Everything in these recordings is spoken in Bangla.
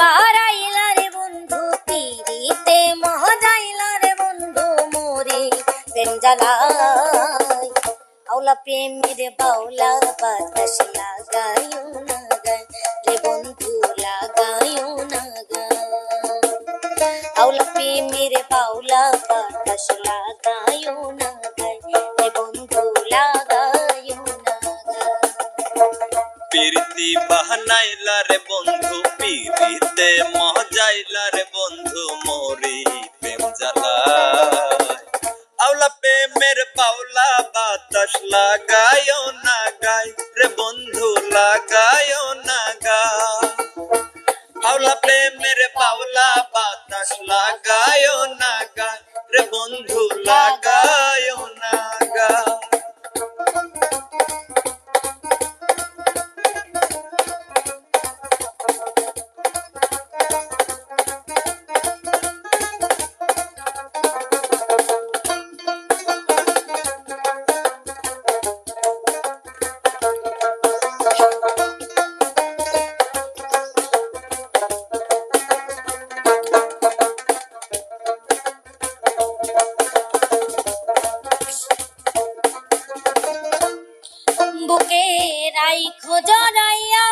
বারাইলা রে বন্ধু পিরিতে মজাইলা রে বন্ধু মোরে। প্রেম জ্বালাই আউলা প্রেমের বাউলা, বাতাস লাগায়ও না গায় রে বন্ধু লাগায়ও না গায় আউলা প্রেমের বাউলা, বাতাস লাগায়ও না প্রীতি বাহানাইলা রে বন্ধু পিরিতে মজাইলা রে বন্ধু, মোরি প্রেম জ্বালায় আওলা প্রেমের পাওলা বাতাস লাগায় না গায় রে বন্ধু লাগায় না গায় আওলা প্রেমের পাওলা বাতাস লাগায় না গায় রে বন্ধু লাগায় না বুকে রাইখো জড়াইয়া।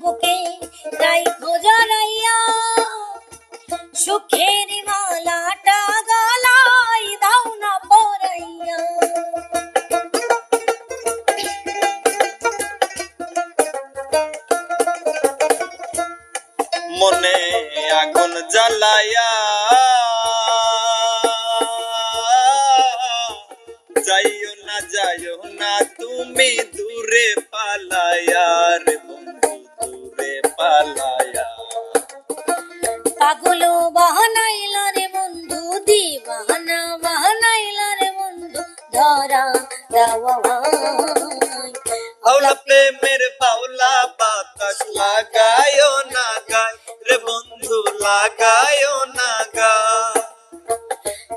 বুকে রাইখো জড়াইয়া। সুখের মালাটা গলাই দাও না পরাইয়া। মনে আগুন জ্বালায়া যাইও না তুমি দূরে পালায়া।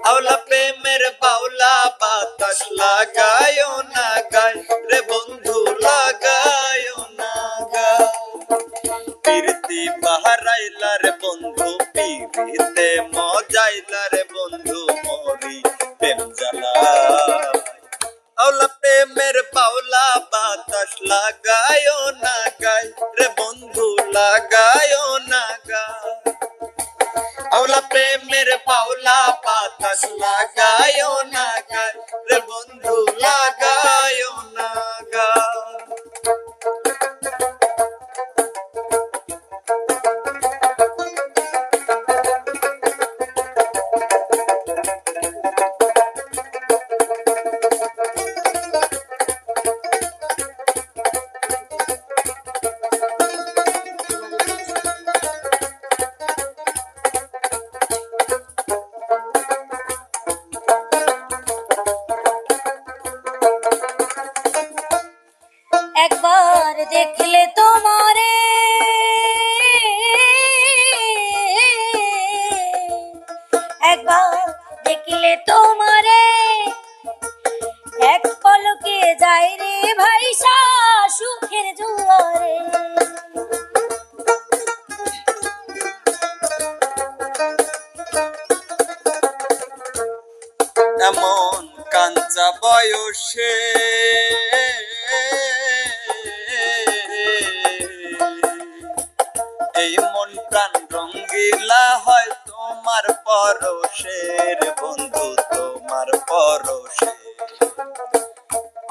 হাওলা প্রেমের বাউলা বাতাস লাগায়ও না গায়। রে বন্ধু, লাগায়ও না গায়। প্রীতি বাহারাইলা রে বন্ধু পিরিতে মজাইলা রে বন্ধু মরি প্রেম জ্বালা। আওলা প্রেমের পাওলা বাতাস লাগায়ও না গায়। রে বন্ধু, লাগায়ও বাতাস লাগায়ও না রে বন্ধু। এমন কাঞ্চা বয়সে। এই মন প্রাণ রঙ্গিলা হয় তোমার পরশের, বন্ধু তোমার পরশে।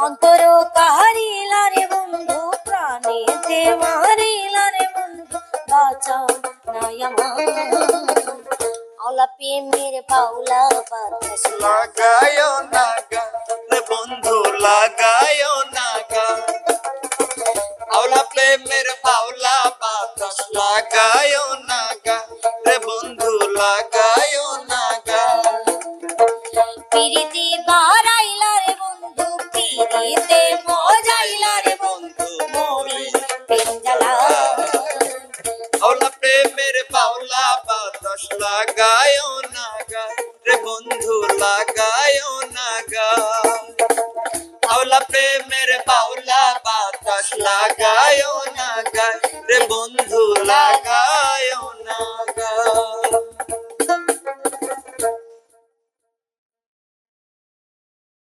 অন্তর কাহারিলা রে বন্ধু, প্রাণে যে মারিলা রে বন্ধু, বাঁচাও নাই আমার আওলা প্রেমের পাওলা বাতাস লাগায় না গা রে বন্ধু লাগায় লাগায় না গা, রে বন্ধু, লাগায় না গা। আওলা প্রেমের পাওলা বাতাস লাগায় না গায় রে বন্ধু